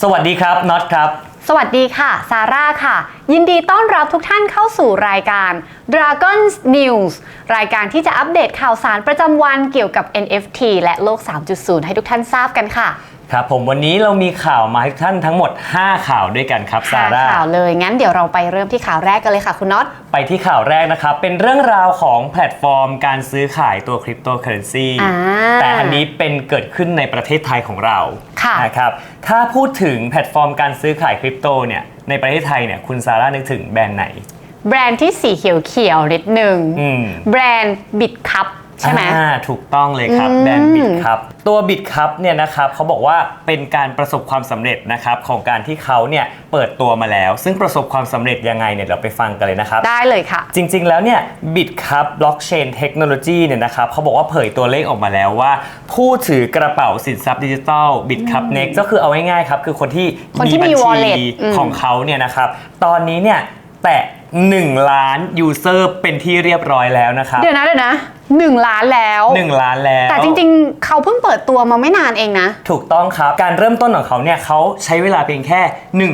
สวัสดีครับน็อตครับ สวัสดีค่ะ ซาร่าค่ะ ยินดีต้อนรับทุกท่านเข้าสู่รายการ Dragons News รายการที่จะอัปเดตข่าวสารประจำวันเกี่ยวกับ NFT และโลก 3.0 ให้ทุกท่านทราบกันค่ะ ครับผมวันนี้เรามีข่าวมาให้ทุกท่านทั้งหมด 5 ข่าวด้วยกันครับซาห้าร่า ข่าวเลย งั้นเดี๋ยวเราไปเริ่มที่ข่าวแรกกันเลยค่ะคุณน็อต ไปที่ข่าวแรกนะครับ เป็นเรื่องราวของแพลตฟอร์มการซื้อขายตัวคริปโตเคอเรนซีอ่าแต่อันนี้เป็นเกิดขึ้นในประเทศไทยของเราค่ะ นะครับถ้าพูดถึงแพลตฟอร์มการซื้อขายคริปโตเนี่ยในประเทศไทยเนี่ยคุณซาร่านึกถึงแบรนด์ไหน แบรนด์ที่สีเขียวๆนิดหนึ่งอืม แบรนด์บิดคัพ ใช่ไหมอ่าถูกต้องเลยครับอืมแบรนด์บิดครับตัวบิดครับเนี่ยนะครับเขาบอกว่าเป็นการประสบความสำเร็จนะครับของการที่เขาเนี่ยเปิดตัวมาแล้ว ซึ่งประสบความสำเร็จยังไงเนี่ยเราไปฟังกันเลยนะครับ ได้เลยค่ะ จริง ๆ แล้วเนี่ยบิตครับบล็อกเชนเทคโนโลยีเนี่ยนะครับเขาบอกว่าเผยตัวเลขออกมาแล้วว่า ผู้ถือกระเป๋าสินทรัพย์ดิจิทัลบิตครับเน็กก็คือเอาง่ายๆครับคือคนที่คนที่มีบัญ wallet ชีอืมของเขาเนี่ยนะครับตอนนี้เนี่ยแตะ 1 ล้านยูเซอร์เป็นที่เรียบร้อยแล้วนะครับเดี๋ยวนะเดี๋ยวนะหนึ่งล้านแล้ว 1 ล้านแล้วแต่จริงๆ เขาเพิ่งเปิดตัวมาไม่นานเองนะ ถูกต้องครับ การเริ่มต้นของเขาเนี่ยเขาใช้เวลาเพียงแค่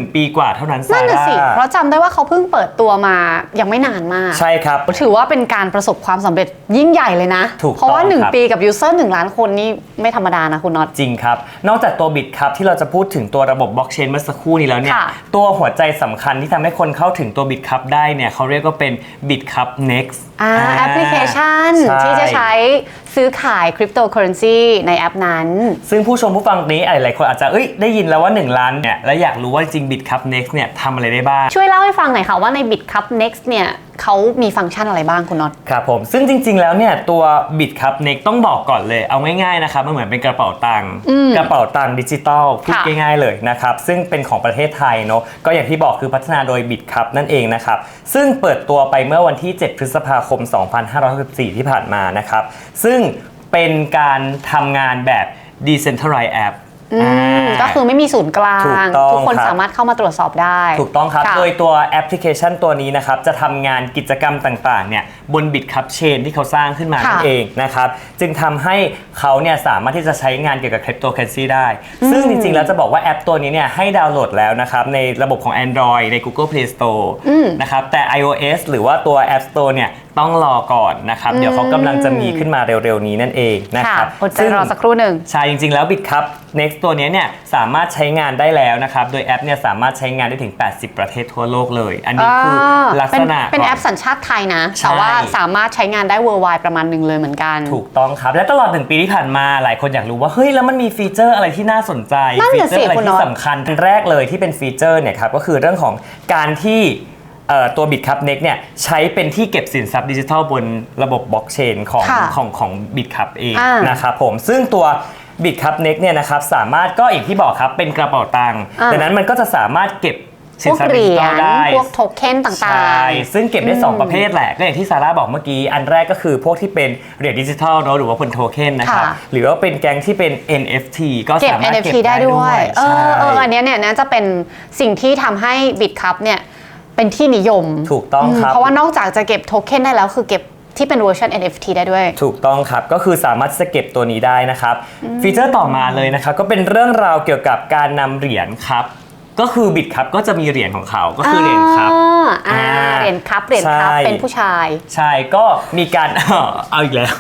1 ปีกว่าเท่านั้นนั่นน่ะสิซาร่าเพราะจำได้ว่าเขาเพิ่งเปิดตัวมายังไม่นานมาก ใช่ครับ ถือว่าเป็นการประสบความสำเร็จยิ่งใหญ่เลยนะ ถูกเพราะว่าต้องครับ 1 ปีกับยูเซอร์1ล้านคนนี่ไม่ธรรมดานะคุณน็อต จริงครับ นอกจากตัวบิตครับที่เราจะพูดถึงตัวระบบบล็อกเชนเมื่อสักครู่นี้แล้วเนี่ย ค่ะตัวหัวใจสำคัญที่ทำให้คนเข้าถึงตัวบิตครับได้เนี่ยเขาเรียกว่าเป็นบิตครับ next อ่าอ่าแอปพลิเคชัน ใช่ ที่จะใช้ซื้อขายคริปโตเคอเรนซีในแอปนั้น ซึ่งผู้ชมผู้ฟังนี้หลายๆคนอาจจะเอ้ยได้ยินแล้วว่า 1 ล้านเนี่ยแล้วอยากรู้ว่าจริงบิตครับ next เนี่ยทำอะไรได้บ้าง ช่วยเล่าให้ฟังหน่อยค่ะว่าใน BitCup Next เนี่ยเขามีฟังก์ชันอะไรบ้างคุณน็อต ครับผม ซึ่งจริง ๆ แล้วเนี่ยตัวบิตครับเน็กต้องบอกก่อนเลย เอาง่ายๆนะครับมันเหมือนเป็นกระเป๋าตังค์อืมกระเป๋าตังค์ดิจิตอลพูดค่ะง่ายๆเลยนะครับ ซึ่งเป็นของประเทศไทยเนาะก็อย่างที่บอกคือพัฒนาโดยบิตครับนั่นเองนะครับ ซึ่งเปิดตัวไปเมื่อวันที่ 7 พฤษภาคม 2564 ที่ผ่านมานะครับ ซึ่งเป็นการทำงานแบบ Decentralized App อืมอ่าก็คือไม่มีศูนย์กลาถูงกต้องทุกคนครับ สามารถเข้ามาตรวจสอบได้ ถูกต้องครับะโดยตัวแอปพลิเคชันตัวนี้นะครับ จะทำงานกิจกรรมต่างๆ เนี่ยบน BitCup Chain ที่เขาสร้างขึ้นมาค่ะนั่นเองนะครับ จึงทำให้เขาเนี่ยสามารถที่จะใช้งานเกี่ยวกับคริปโตเคอเรนซีได้ ซึ่งจริงๆ แล้วจะบอกว่าแอปตัวนี้เนี่ยให้ดาวน์โหลดแล้วนะครับ ในระบบของ Android ใน Google Play Store อืม นะครับ แต่ iOS หรือว่าตัว App Store เนี่ย ต้องรอก่อนนะครับ เดี๋ยวเขากำลังจะมีขึ้นมาเร็วๆนี้นั่นเองนะค่ะครับอดใจรอสักครู่หนึ่งใช่จริงๆแล้ว BitCup Next ตัวเนี้ยเนี่ยสามารถใช้งานได้แล้วนะครับ โดยแอปเนี่ยสามารถใช้งานได้ถึง 80 ประเทศทั่วโลกเลย อันนี้คือลักษณะเป็นเป็นขงแอปสัญชาติไทยนะใช่แต่ว่าสามารถใช้งานได้ worldwide ประมาณหนึ่งเลยเหมือนกัน ถูกต้องครับ และตลอดหนึ่งปีที่ผ่านมาหลายคนอยากรู้ว่าเฮ้ยแล้วมันมีฟีเจอร์อะไรที่น่าสนใจนั่นฟีน่ะเจอสิร์อะไรคุณน็ที่อตสำคัญอันแรกเลยที่เป็นฟีเจอร์เนี่ยครับก็คือเรื่องของการที่ เอ่อตัว BitCup Next เนี่ยใช้เป็นที่เก็บสินทรัพย์ดิจิทัลบนระบบบล็อกเชนของค่ะของของ BitCup เองอ่าน นะครับผมซึ่งตัว BitCup Next เนี่ยนะครับสามารถก็อย่างที่บอกครับเป็นกระเป๋าตังค์อ่า ดังนั้นมันก็จะสามารถเก็บพสินวกทรัพย์เหดิรีจิยทัลญได้ พวกโทเค็นต่างใช่ ซึ่งเก็บได้อืม2ประเภทแหละ ก็อย่างที่ซาร่าบอกเมื่อกี้ อันแรกก็คือพวกที่เป็นเหรียญดิจิทัลเนอะหรือว่าเป็นโทเค็นนะครับ ค่ะ หรือว่าเป็นแก๊งที่เป็น NFT ก็ๆเก็บ สามารถ NFT เก็บได้ด้วยเอใช่อเอออันเนี้ยเนี่ยน่าจะเป็นสิ่งที่ทำให้ BitCup เนี่ย เป็นที่นิยม ถูกต้องครับ เพราะว่านอกจากจะเก็บโทเค็นได้แล้วคือเก็บที่เป็นเวอร์ชัน NFT ได้ด้วย ถูกต้องครับ ก็คือสามารถจะเก็บตัวนี้ได้นะครับ ฟีเจอร์ต่อมาเลยนะครับ ก็เป็นเรื่องราวเกี่ยวกับการนำเหรียญครับ ก็คือบิตครับก็จะมีเหรียญของเขาก็คือเหรียญครับอ่าอ่าเหรียญครับเหรียญครับใช่เป็นผู้ชาย ใช่ก็มีการเอาอีกแล้ว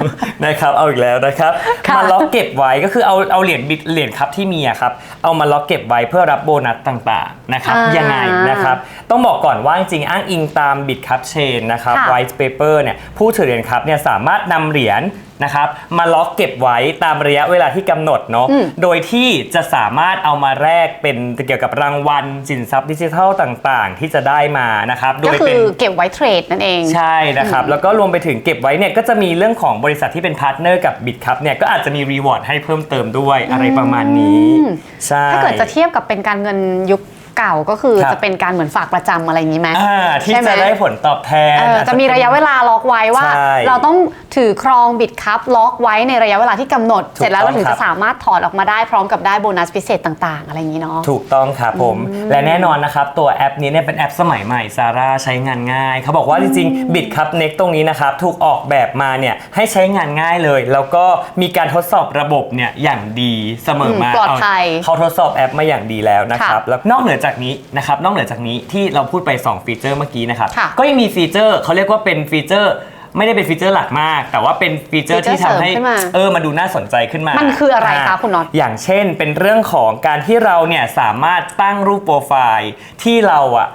นะครับเอาอีกแล้วนะครับค่ะมาล็อกเก็บไว้ก็คือเอาเอาเหรียญบิตเหรียญครับที่มีอะครับเอามาล็อกเก็บไว้เพื่อรับโบนัสต่างๆนะครับอ่ายัยังไงนะครับต้องบอกก่อนว่าจริงๆอ้างอิงตามบิตครับเชนนะครับค่ะ white paper เนี่ยผู้ถือเหรียญครับเนี่ยสามารถนำเหรียญ นะครับมาล็อกเก็บไว้ตามระยะเวลาที่กำหนดเนาะอืม โดยที่จะสามารถเอามาแลกเป็นเกี่ยวกับรางวัลสินทรัพย์ดิจิทัลต่างๆ ที่จะได้มานะครับโดก็ยคืเป็อน เก็บไว้เทรดนั่นเอง ใช่นะครับ แล้วก็รวมไปถึงเก็บไว้เนี่ยก็จะมีเรื่องของบริษัทที่เป็นพาร์ทเนอร์กับ BitCup เนี่ยก็อาจจะมีรีวอร์ดให้เพิ่มเติมด้วยอะไรประมาณนี้อืมใช่ ถ้าเกิดจะเทียบกับเป็นการเงินยุค เก่าก็คือครับจะเป็นการเหมือนฝากประจำอะไรอย่างนี้ไหมอ่าที่ใช่ไหมจะได้ผลตอบแทนเอออาจะมีระยะเวลาล็อกไว้ว่า ใช่เราต้องถือครองบิตคัพล็อกไว้ในระยะเวลาที่กำหนด ถูกเสร็จแล้วเราถึงต้องครัจะบสามารถถอดออกมาได้พร้อมกับได้โบนัสพิเศษต่างๆ อะไรอย่างนี้เนาะ ถูกต้องครับผม และแน่นอนนะครับ ตัวแอปนี้เนี่ยเป็นแอปสมัยใหม่ซาร่าใช้งานง่าย เขาบอกว่าจริงๆบิตครับเน็กตรงนี้นะครับ ถูกออกแบบมาเนี่ยให้ใช้งานง่ายเลย แล้วก็มีการทดสอบระบบเนี่ยอย่างดีเสมอมาอืมปลอดภัยเาเขาทดสอบแอปมาอย่างดีแล้วนะครับ ค่ะ แล้วนอกเหนือจากนี้นะครับนอกเหนือจากนี้ที่เราพูดไป2ฟีเจอร์เมื่อกี้นะครับค่ะก็ยังมีฟีเจอร์เขาเรียกว่าเป็นฟีเจอร์ ไม่ได้เป็นฟีเจอร์หลักมาก แต่ว่าเป็นฟีเจอร์ที่ทำให้ฟีเจอร์เสริมขึ้นมาเออมาดูน่าสนใจขึ้นมามัมันคืออะไรคะคุณน็อต อย่างเช่นเป็นเรื่องของการที่เราเนี่ยสามารถตั้งรูปโปรไฟล์ที่เราอะ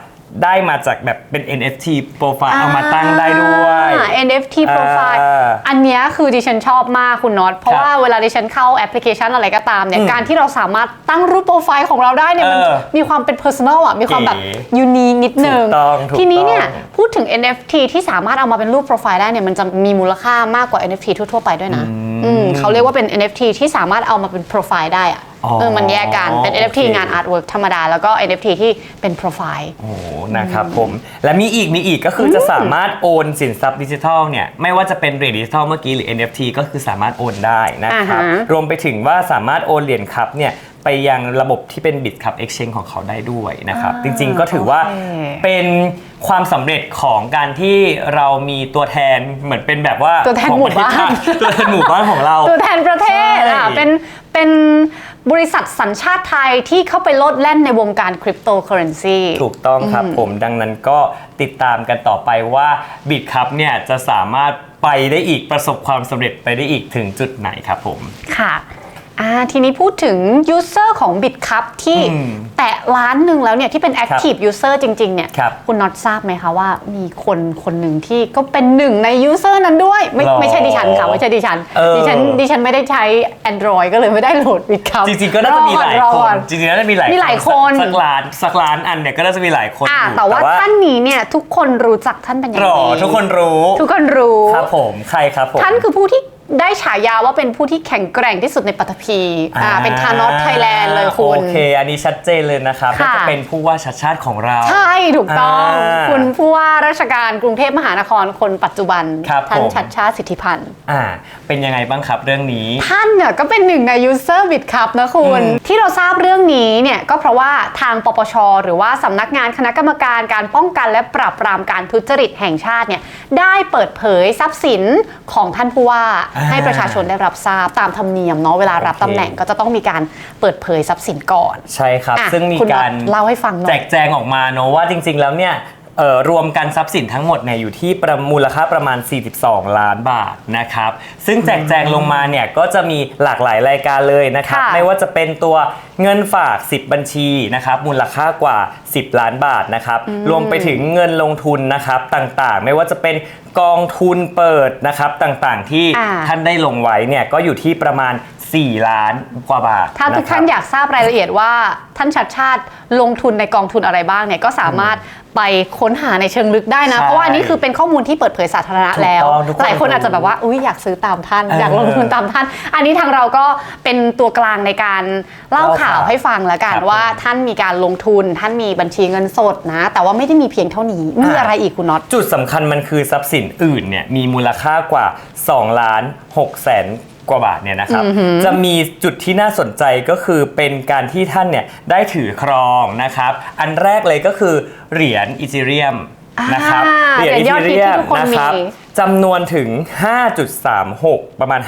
ได้มาจากแบบเป็น NFT โปรไฟล์เอามาตั้งได้ด้วย อ่า NFT profile อ่าอันเนี้ยคือดิฉันชอบมากคุณน็อต เพราะครับว่าเวลาดิฉันเข้าแอปพลิเคชันอะไรก็ตามเนี่ย อืมการที่เราสามารถตั้งรูปโปรไฟล์ของเราได้เนี่ยมันเออมีความเป็น personal อะ มีความแบบ เก๋ยูนีนิดนึงถูกต้องถูกทีนี้เนี่ย ต้อง พูดถึง NFT ที่สามารถเอามาเป็นรูปโปรไฟล์ได้เนี่ย มันจะมีมูลค่ามากกว่า NFT ทั่วๆไปด้วยนะ อื มเขาเรียกว่าเป็น NFT ที่สามารถเอามาเป็นโปรไฟล์ได้อะอ๋อเออมันแยกกันเป็น NFT โอเค งาน artwork ธรรมดา แล้วก็ NFT ที่เป็นโปรไฟล์ โอ้โหนะครับผม และมีอีกมีอีกก็คืออจะสามารถโอนสินทรัพย์ดิจิทัลเนี่ยไม่ว่าจะเป็นเหรียญดิจิทัลเมื่อกี้หรือ NFT ก็คือสามารถโอนได้นะครับ อ่าฮะ รวมไปถึงว่าสามารถโอนเหรียญครับเนี่ยไปยังระบบที่เป็นบิตครับ Exchange ของเขาได้ด้วยนะครับ จริงๆก็ถือว่าโอเค เป็น ความสำเร็จของการที่เรามีตัวแทนเหมือนเป็นแบบว่าตัวแทนของหมู่บ้านประเทศไทยตัวแทนหมู่บ้านของเรา ตัวแทนประเทศใช่อะเป็นเป็นบริษัทสัญชาติไทยที่เข้าไปโลดแล่นในวงการคริปโตเคอเรนซี ถูกต้องครับผมดังนั้นก็ติดตามกันต่อไปว่าบิตครับเนี่ยจะสามารถไปได้อีกประสบความสำเร็จไปได้อีกถึงจุดไหนครับผม ค่ะ อ่าทีนี้พูดถึงยูเซอร์ของ BitCup ที่อืมแตะล้านหนึ่งแล้วเนี่ยที่เป็น Active User จริง ๆ เนี่ยครับณน็อตทราบไหมคะว่ามีคนคนหนึ่งที่ก็เป็นหนึ่งในยูเซอร์นั้นด้วย ไม่หรอไม่ใช่ดิฉันค่ะ ไม่ใช่ดิฉัน เออ ดิฉันดิฉันไม่ได้ใช้ Android ก็เลยไม่ได้โหลด BitCup จริงๆก็น่าจะมีหลายรอคก่อน จริงๆน่าจะมีหลายมีหลายคน สักสักล้านสักล้านอันเนี่ยก็น่าจะมีหลายคนอ่า อยู่แต่ว่าท่านนี้เนี่ยทุกคนรู้จักท่านเป็นอย่างหรอดีทุกคนรู้ทุกคนรู้ครับผมใครครับผม ท่านคือผู้ที่ ได้ฉายาว่าเป็นผู้ที่แข็งแกร่งที่สุดในปัตภีอ่าเป็นทานอสไทยแลนด์เลยคุณ โอเค อันนี้ชัดเจนเลยนะครับค่ะน่าจะเป็นผู้ว่าชัดชาติของเรา ใช่ ถูกต้องอ่าคุณผู้ว่าราชการกรุงเทพมหานครคนปัจจุบันครับท่านผมชัดชาติสิทธิพันธ์อ่า เป็นยังไงบ้างครับเรื่องนี้ ท่านเนี่ยก็เป็นหนึ่งในยูเซอร์บิตคัพนะคุณอืมที่เราทราบเรื่องนี้เนี่ยก็เพราะว่าทางปปช หรือว่าสำนักงานคณะกรรมการการป้องกันและปราบปรามการทุจริตแห่งชาติเนี่ยได้เปิดเผยทรัพย์สินของท่านผู้ว่าอ่าให้ประชาชนได้รับทราบตามธรรมเนียมเนาะเวลารับโอเคตำแหน่งก็จะต้องมีการเปิดเผยทรัพย์สินก่อน ใช่ครับอะซึ่งมีคุณน็อตการเล่าให้ฟังหน่อยแจกแจงออกมาเนอะว่าจริง ๆ แล้วเนี่ย เอ่อรวมกันทรัพย์สินทั้งหมดเนี่ยอยู่ที่ประมูลค่าประมาณ 42 ล้านบาทนะครับ ซึ่งแจกแจงลงมาเนี่ยก็จะมีหลากหลายรายการเลยนะครับ ค่ะ ไม่ว่าจะเป็นตัวเงินฝาก 10 บัญชีนะครับมูลค่ากว่า 10 ล้านบาทนะครับ รวมไปถึงเงินลงทุนนะครับต่างๆ ไม่ว่าจะเป็นกองทุนเปิดนะครับต่างๆ ที่อ่า ท่านได้ลงไว้เนี่ยก็อยู่ที่ประมาณ 4 ล้านกว่าบาทถ้าทุกะครับท่านอยากทราบรายละเอียดว่าท่านชัดชาติลงทุนในกองทุนอะไรบ้างเนี่ยก็สามารถไปค้นหาในเชิงลึกได้นะใช่เพราะว่าอันนี้คือเป็นข้อมูลที่เปิดเผยสาธารณะถูกแล้วต้องทุกคนหลายคนอาจจะแบบว่าอุ้ยอยากซื้อตามท่านเออออยากลงทุนตามท่าน อันนี้ทางเราก็เป็นตัวกลางในการเล่าเล่าข่าข่าววให้ฟังแล้วกันครับว่าท่านมีการลงทุน ท่านมีบัญชีเงินสดนะ แต่ว่าไม่ได้มีเพียงเท่านี้มีอ่าอะไรอีกคุณน็อตจุดสำคัญมันคือทรัพย์สินอื่นเนี่ยมีมูลค่ากว่า2ล้าน6แสน กว่าบาทเนี่ยนะครับ จะมีจุดที่น่าสนใจก็คือเป็นการที่ท่านเนี่ยได้ถือครองนะครับ อันแรกเลยก็คือเหรียญอีเทเรียมนะครับอ่าเหรียญอีเหรียญยอดเทฮิตเรียที่มทุกคนนะครับมี จำนวนถึง 5.36 ประมาณ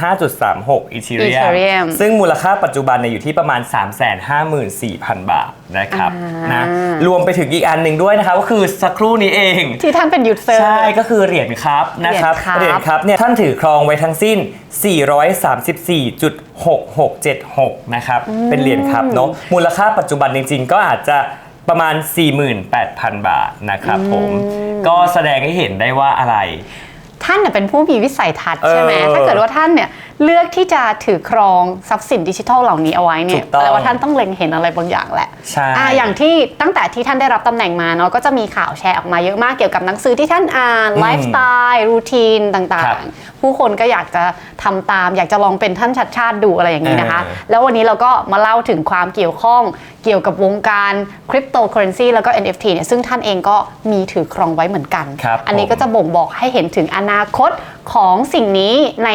5.36 อีเทเรียม Ethereum ซึ่งมูลค่าปัจจุบันเนี่ยอยู่ที่ประมาณ 354,000 บาทนะครับอ่าน นะรวมไปถึงอีกอันหนึ่งด้วยนะครับก็คือสักครู่นี้เอง ที่ท่านเป็นยูเซอร์ ใช่ก็คือเหรียญครับนะครับเหรียญครับญครับเนี่ยท่านถือครองไว้ทั้งสิ้น 434.6676 นะครับ เป็นเหรียญครับเนาะมูลค่าปัจจุบันจริงๆ ก็อาจจะประมาณ 48,000 บาทนะครับผม ก็แสดงให้เห็นได้ว่าอะไร ท่านน่ะเป็นผู้มีวิสัยทัศน์ใช่ไหมเออถ้าเกิดว่าท่านเนี่ยเลือกที่จะถือครองทรัพย์สินดิจิทัลเหล่านี้เอาไว้เนี่ยถูกต้องแปลว่าท่านต้องเล็งเห็นอะไรบางอย่างแหละใช่อ่าอย่างที่ตั้งแต่ที่ท่านได้รับตำแหน่งมาเนาะก็จะมีข่าวแชร์ออกมาเยอะมากเกี่ยวกับหนังสือที่ท่านอ่านอืมไลฟ์สไตล์รูทีนต่าครังบผู้คนก็อยากจะทำตาม อยากจะลองเป็นท่านชัดชาติดูอะไรอย่างนี้นะคะเออแล้ววันนี้เราก็มาเล่าถึงความเกี่ยวข้องเกี่ยวกับวงการคริปโตเคอเรนซีแล้วก็ NFT เนี่ยซึ่งท่านเองก็มีถือครองไว้เหมือนกันครับอันนี้ผมก็จะบ่งบอกให้เห็นถึงอนาคตของสิ่งนี้ใน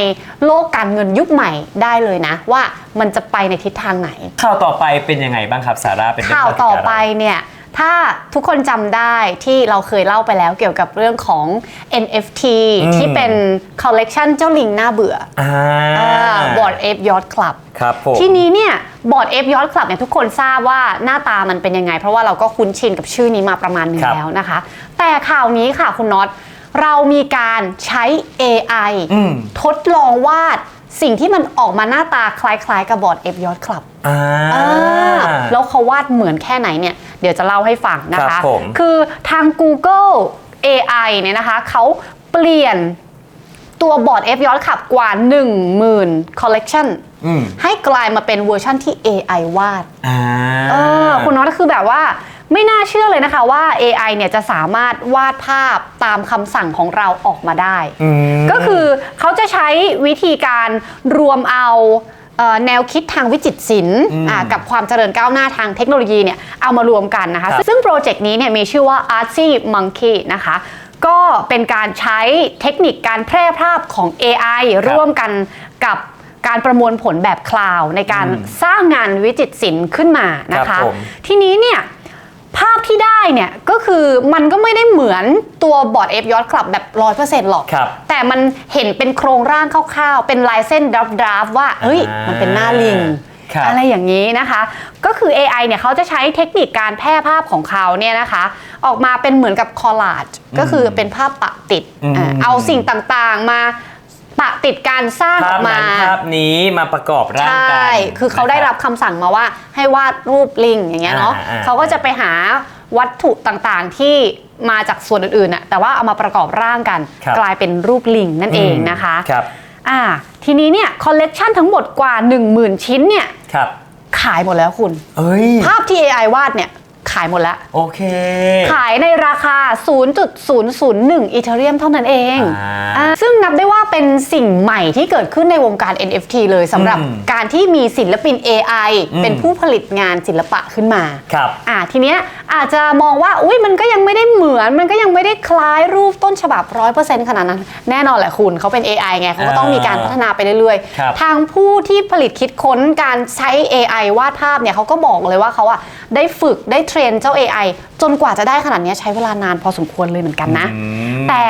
โลกการเงินยุคใหม่ได้เลยนะ ว่ามันจะไปในทิศทางไหน ข่าวต่อไปเป็นยังไงบ้างครับสาร่าเป็นเรื่องข่าวราวต่อเกี่ยวกับไปอะไรเนี่ย ถ้าทุกคนจำได้ที่เราเคยเล่าไปแล้วเกี่ยวกับเรื่องของ NFT อืม ที่เป็นคอลเลกชันเจ้าลิงหน้าเบื่ออ่าบอร์ดเอฟยอ t คลับ ครับผม ทีนี้เนี่ยบอร์ดเอฟยอ t คลับเนี่ยทุกคนทราบว่าหน้าตามันเป็นยังไง เพราะว่าเราก็คุ้นชินกับชื่อนี้มาประมาณหนึงครับแล้วนะคะ แต่ข่าวนี้ค่ะคุณน็อตเรามีการใช้ AI อืม ทดลองวาด สิ่งที่มันออกมาหน้าตาคล้ายๆกับบอร์ดเอฟยอ t คลับอ่าอ่า แล้วเขาวาดเหมือนแค่ไหนเนี่ย เดี๋ยวจะเล่าให้ฟังนะครัคะ บผมคือทาง Google AI เนี่ยนะคะเขาเปลี่ยนตัวบอร์ด F ย้อนขับกว่า 10,000 collection อืม ให้กลายมาเป็นเวอร์ชั่นที่ AI วาด อ่า เออคุณน็อตคือแบบว่า ไม่น่าเชื่อเลยนะคะว่า AI เนี่ยจะสามารถวาดภาพตามคำสั่งของเราออกมาได้อืมก็คือเขาจะใช้วิธีการรวมเอาเอ่อแนวคิดทางวิจิตรศิลป์อืมอ่ากับความเจริญก้าวหน้าทางเทคโนโลยีเนี่ยเอามารวมกันนะคะครับซึ่งโปรเจกต์นี้เนี่ยมีชื่อว่า Artsy Monkey นะคะก็เป็นการใช้เทคนิคการแพร่ภาพของ AI ร่วมกันกับการประมวลผลแบบคลาวด์ในการสร้างงานวิจิตรศิลป์ขึ้นมานะครัคะบผมทีนี้เนี่ย ภาพที่ได้เนี่ยก็คือมันก็ไม่ได้เหมือนตัวบอร์ดเอฟยอ t คลับแบบร้อยเปอร์เซ็นต์หรอก ครับแต่มันเห็นเป็นโครงร่างคร่าวๆ เป็นลายเส้นดราฟดราฟว่า เฮ้ยอ่ามัมันเป็นหน้าลิง ครับอะไรอย่างนี้นะคะ ก็คือ AI เนี่ยเขาจะใช้เทคนิคการแพร่ภาพของเขาเนี่ยนะคะ ออกมาเป็นเหมือนกับคอลลาจก็คือเป็นภาพปะติดอืม อ่าเอาสิ่งต่างๆมา ปะติดการสร้างอภาอพกมานั้นภาพนี้มาประกอบร่างใชกัน่คือเขาได้รับคำสั่งมาว่าให้วาดรูปลิงอย่างเงี้ยเนาะอ่าอ่า เขาก็จะไปหาวัตถุต่างๆที่มาจากส่วนอื่นๆน่ะแต่ว่าเอามาประกอบร่างกันครับกลายเป็นรูปลิงนั่นเองนะคะ ครับอ่าทีนี้เนี่ยคอลเลกชันทั้งหมดกว่า 10,000 ชิ้นเนี่ยครับ ขายหมดแล้วคุณ เอ้ย ภาพที่ AI วาดเนี่ยขายหมดแล้ว โอเค ขายในราคา 0.001 อีเทเรียมเท่านั้นเองอ่า อ่าซึ่ง นับได้ว่าเป็นสิ่งใหม่ที่เกิดขึ้นในวงการ NFT เลยสำหรับอืมการที่มีศิลปิน AI อืมเป็นผู้ผลิตงานศิลปะขึ้นมาครับอ่าทีเนี้ยอาจจะมองว่า อุ้ยมันก็ยังไม่ได้เหมือน มันก็ยังไม่ได้คล้ายรูปต้นฉบับ 100%ขนาดนั้น แน่นอนแหละคุณเขาเป็น AI ไงเขาก็ต้องมีการพัฒนาไปเรื่อยครับ ๆ ทางผู้ที่ผลิตคิดค้นการใช้ AI วาดภาพเนี่ยเขาก็บอกเลยว่าเขาอะได้ฝึกได้เทรนเจ้า AI จนกว่าจะได้ขนาดเนี้ยใช้เวลานานพอสมควรเลยเหมือนกันนะ อืม แต่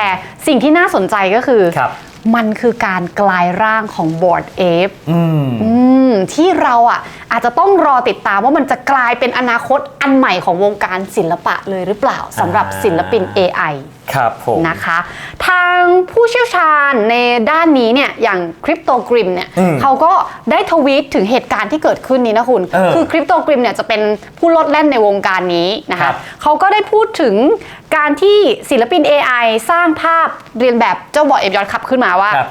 สิ่งที่น่าสนใจก็คือครับมันคือการกลายร่างของบอร์ดเอฟอืมอืมที่เราอะอาจจะต้องรอติดตามว่ามันจะกลายเป็นอนาคตอันใหม่ของวงการศิลปะเลยหรือเปล่าสำหรับศิลปิน AI ครับผมนะคะ ทางผู้เชี่ยวชาญในด้านนี้เนี่ยอย่างคริปโตกริมเนี่ยอืมเขาก็ได้ทวีตถึงเหตุการณ์ที่เกิดขึ้นนี้นะคุณเออคือคริปโตกริมเนี่ยจะเป็นผู้ลดแล่นในวงการนี้นะครัคะบเขาก็ได้พูดถึง การที่ศิลปิน AI สร้างภาพเรียนแบบเจ้าบอดเอฟยอดขับขึ้นมาว่า ครับ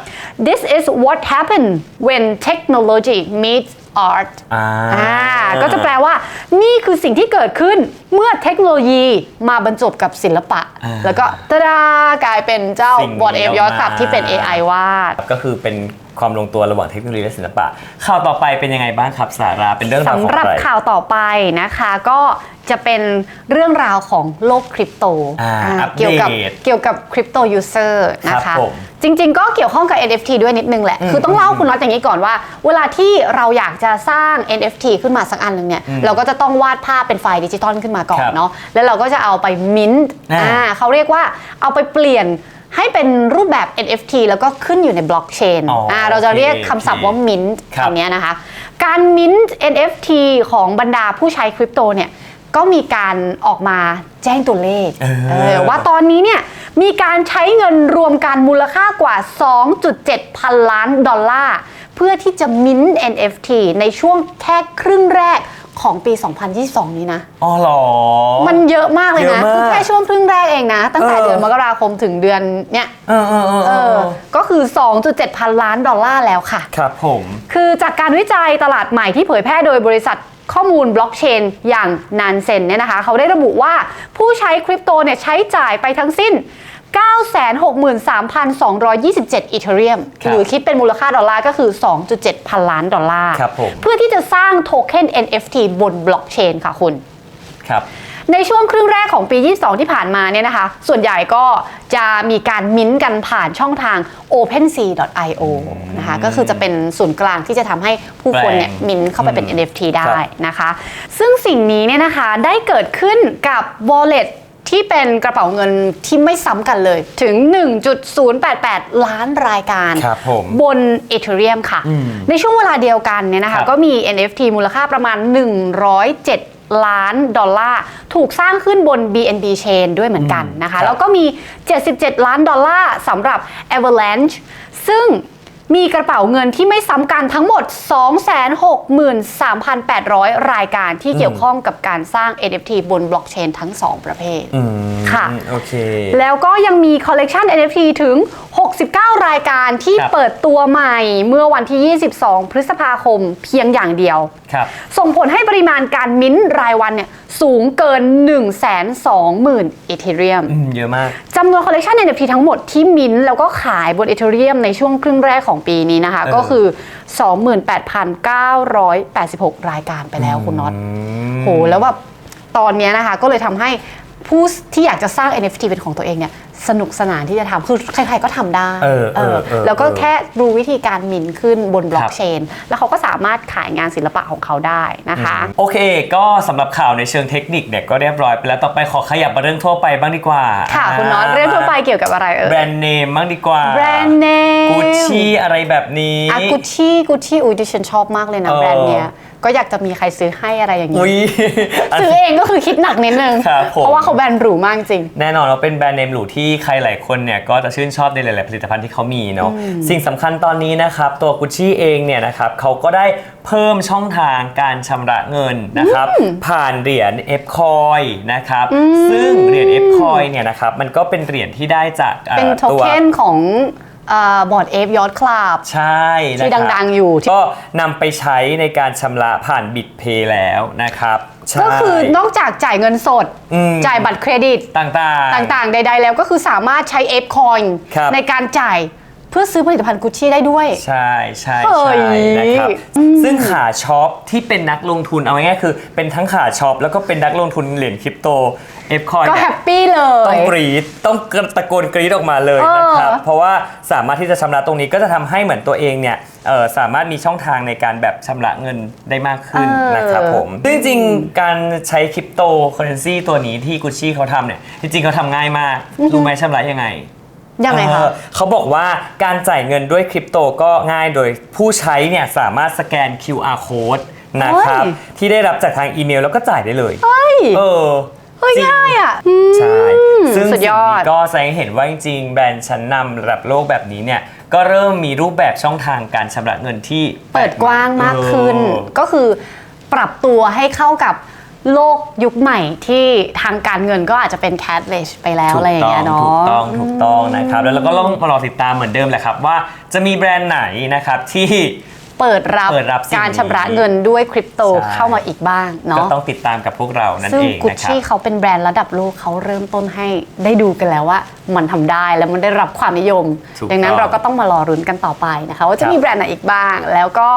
this is what happened when technology meets art อ่า อ่าก็จะแปลว่านี่คือสิ่งที่เกิดขึ้นเมื่อเทคโนโลยีมาบรรจบกับศิลปะ อ่าแล้วก็ตะดากลายเป็นเจ้าสิ่งนี้บอดเอฟยอดขับออกมาที่เป็น AI วาด ก็คือเป็น ความลงตัวระหว่างเทคโนโลยีและศิลปะ ข่าวต่อไปเป็นยังไงบ้างครับสาราเป็นเรื่องราวของสำหรับใครข่าวต่อไปนะคะก็จะเป็นเรื่องราวของโลกคริปโตอ่าอ่าอัปเดตเกี่ยวกับเกี่ยวกับคริปโตยูเซอร์นะครัคะบผมจริงๆ ก็เกี่ยวข้องกับ NFT ด้วยนิดนึงแหละ อืมคือต้องเล่าคุณน็อตอย่างนี้ก่อนว่า เวลาที่เราอยากจะสร้าง NFT ขึ้นมาสักอันหนึ่งเนี่ยอืมเราก็จะต้องวาดภาพเป็นไฟล์ดิจิตอลขึ้นมาก่อนครับเนาะแล้วเราก็จะเอาไปมินต์อ่า อ่าเขาเรียกว่าเอาไปเปลี่ยน ให้เป็นรูปแบบ NFT แล้วก็ขึ้นอยู่ในบล็อกเชนอ๋ออ่เราจะเรียกโอเคคำศัพท์ว่ามินต์ครับคำนี้นะคะ การมินต์ NFT ของบรรดาผู้ใช้คริปโตเนี่ยก็มีการออกมาแจ้งตัวเลขเออ เออว่าตอนนี้เนี่ยมีการใช้เงินรวมกันมูลค่ากว่า 2.7 พันล้านดอลลาร์ เพื่อที่จะมินต์ NFT ในช่วงแค่ครึ่งแรก ของปี 2022 นี้นะ อ๋อเหรอ มันเยอะมากเลยเยนะอะมากคือแค่ช่วงครึ่งแรกเองนะ ตั้งแต่เออ เดือนมกราคมถึงเดือนเนี่ยเออเออเออเอเอออก็คือ 2.7 พันล้านดอลลาร์แล้วค่ะ ครับผม คือจากการวิจัยตลาดใหม่ที่เผยแพร่โดยบริษัทข้อมูลบล็อกเชนอย่างนานเซนเนี่ยนะคะ เขาได้ระบุว่าผู้ใช้คริปโตเนี่ยใช้จ่ายไปทั้งสิ้น 963,227 อีเทเรียม ครับหรือคิดเป็นมูลค่าดอลลาร์ก็คือ 2.7 พันล้านดอลลาร์ ครับผม เพื่อที่จะสร้างโทเค็น NFT บนบล็อกเชนค่ะคุณ ครับ ในช่วงครึ่งแรกของปี 22 ที่ผ่านมาเนี่ยนะคะ ส่วนใหญ่ก็จะมีการมิ้นท์กันผ่านช่องทาง OpenSea.io นะคะ ก็คือจะเป็นศูนย์กลางที่จะทำให้ผู้คนเนี่ยแปลงมิ้นท์เข้าไปเป็น อืม NFT ได้ครับนะคะ ซึ่งสิ่งนี้เนี่ยนะคะได้เกิดขึ้นกับ Wallet ที่เป็นกระเป๋าเงินที่ไม่ซ้ำกันเลยถึง 1.088 ล้านรายการครับผมบน Ethereum ค่ะในช่วงเวลาเดียวกันเนี่ยนะครัคะบ ก็มี NFT มูลค่าประมาณ 107 ล้านดอลลาร์ ถูกสร้างขึ้นบน BNB Chain ด้วยเหมือนกันนะคะครับ แล้วก็มี 77 ล้านดอลลาร์สำหรับ Avalanche ซึ่ง มีกระเป๋าเงินที่ไม่ซ้ำกันทั้งหมด 263,800 รายการที่เกี่ยวข้องกับการสร้าง NFT บนบล็อกเชนทั้ง 2 ประเภทอืมค่ะโอเคแล้วก็ยังมีคอลเลกชัน NFT ถึง 69 รายการที่ครับเปิดตัวใหม่เมื่อวันที่ 22 พฤษภาคมเพียงอย่างเดียวครับส่งผลให้ปริมาณการมิ้นท์รายวันเนี่ย สูงเกิน 120,000 อีเทเรียมอืมเยอะมาก จำนวนคอลเลกชัน NFT ทั้งหมดที่มิ้นท์แล้วก็ขายบนอีเทเรียมในช่วงครึ่งแรกของปีนี้นะคะ เออ ก็คือ 28,986 รายการไปแล้วคุณน็อตโหแล้วแบบตอนเนี้ยนะคะก็เลยทำให้ผู้ที่อยากจะสร้าง NFT เป็นของตัวเองเนี่ย สนุกสนานที่จะทำคือใครๆก็ทำได้เออเออเออแล้วก็เออแค่รู้วิธีการหมินขึ้นบนบล็อครักบเชน แล้วเขาก็สามารถขายงานศิลปะของเขาได้นะคะ โอเค ก็สำหรับข่าวในเชิงเทคนิคเนี่ยก็เรียบร้อยไปแล้วต่อไปขอขยับมาเรื่องทั่วไปบ้างดีกว่า ค่ะ คุณน็อตเรื่องทั่วไปเกี่ยวกับอะไรเอ่แบรยนด์เนมบ้างดีกว่าแบรนด์เนมกุชชี่อะไรแบบนี้อากุชชี่กุชชี่อุ้ยดิฉันชอบมากเลยนะเออแบรนด์เนี้ยก็อยากจะมีใครซื้อให้อะไรอย่างนี้อุ้ยซื้อเองก็คือคิดหนักนิดนึงครับผมเพราะว่าเขาแบรนด์หรูมากจริง แน่นอนว่าเป็นแบรนด์เนมหรูที่ใครหลายคนเนี่ยก็จะชื่นชอบในหลาย ๆ ผลิตภัณฑ์ที่เขามีเนาะสิ่งสำคัญตอนนี้นะครับตัวกุชชี่เองเนี่ยนะครับเขาก็ได้เพิ่มช่องทางการชำระเงินนะครับ ผ่านเหรียญ F coin นะครับ ซึ่งเหรียญ F coin เนี่ยนะครับมันก็เป็นเหรียญที่ได้จากอ่อเป็นโทตัว เค็นของ บอร์ดเอฟยอดคลับ ใช่นะครับที่ดังๆอยู่ที่ ก็นำไปใช้ในการชำระผ่านบิตเพย์แล้วนะครับใช่ก็คือนอกจากจ่ายเงินสดอืมจ่ายบัตรเครดิตต่างๆ ต่างๆ ใด ๆ แล้วก็คือสามารถใช้ F coin ครับ ในการจ่าย เพื่อซื้อผลิตภัณฑ์กุชชี่ได้ด้วย ใช่ใช่เฮ้ใช่ยนะครับซึ่งขาช็อปที่เป็นนักลงทุนเอาง่ายๆคือเป็นทั้งขาช็อปแล้วก็เป็นนักลงทุนเหรียญคริปโตเอฟคอยก็แฮปปี้เลต้อยงกรีดต้องตะโกนกรีดออกมาเลยนะครับ เออเพราะว่าสามารถที่จะชำระตรงนี้ก็จะทำให้เหมือนตัวเองเนี่ยเอ่อสามารถมีช่องทางในการแบบชำระเงินได้มากขึ้นนะครับผมซึ่งจริงๆการใช้คริปโตเคอเรนซีตัวนี้ที่กุชชี่เขาทำเนี่ยจริงๆเขาทำง่ายมากรู้ไหมชำระยังไง ยังไงเอคะอเขาบอกว่าการจ่ายเงินด้วยคริปโตก็ง่ายโดยผู้ใช้เนี่ยสามารถสแกน QR code นะครับ เฮ้ย ที่ได้รับจากทางอีเมลแล้วก็จ่ายได้เลย เฮ้ยเออเฮ้ยจริง ง่ายอะใช่ ซึ่งสุดยอดสิ่งนี้ก็แสดงให้เห็นว่าจริงๆ แบรนด์ชั้นนำระดับโลกแบบนี้เนี่ย ก็เริ่มมีรูปแบบช่องทางการชำระเงินที่เปิดกว้างมากขึ้น เออ ก็คือปรับตัวให้เข้ากับ โลกยุคใหม่ที่ทางการเงินก็อาจจะเป็น cashless ไปแล้วอะไรอย่างเงี้ยเนาะถูกต้องถูกต้องนะครับ แล้วเราก็ต้องมารอติดตามเหมือนเดิมแหละครับว่าจะมีแบรนด์ไหนนะครับที่ เปิดรับเปิดรับสิ่งนี้ การชำระเงินด้วยคริปโตใช่เข้ามาอีกบ้างก็เนาะต้องติดตามกับพวกเรานั่นซึ่งเองกุชนะครับ ชี่เขาเป็นแบรนด์ระดับโลกเขาเริ่มต้นให้ได้ดูกันแล้วว่า มันทำได้แล้วมันได้รับความนิยม ถูกดังนั้นต้อง เราก็ต้องมารอรุ้นกันต่อไปนะคะ ว่าจะครับมีแบรนด์ไหนอีกบ้าง แล้วก็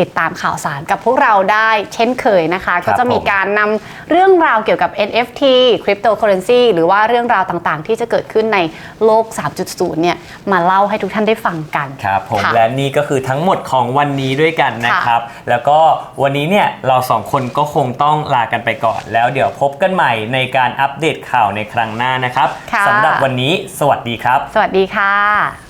ติดตามข่าวสารกับพวกเราได้เช่นเคยนะคะ ก็จะมีการนำเรื่องราวเกี่ยวกับ NFT cryptocurrency หรือว่าเรื่องราวต่างๆ ที่จะเกิดขึ้นในโลก 3.0 เนี่ยมาเล่าให้ทุกท่านได้ฟังกัน ครับผมค่ะ และนี่ก็คือทั้งหมดของวันนี้ด้วยกันนะครับ แล้วก็วันนี้เนี่ยเราสองคนก็คงต้องลากันไปก่อน แล้วเดี๋ยวพบกันใหม่ในการอัปเดตข่าวในครั้งหน้านะครับค่ะ สำหรับวันนี้สวัสดีครับ สวัสดีค่ะ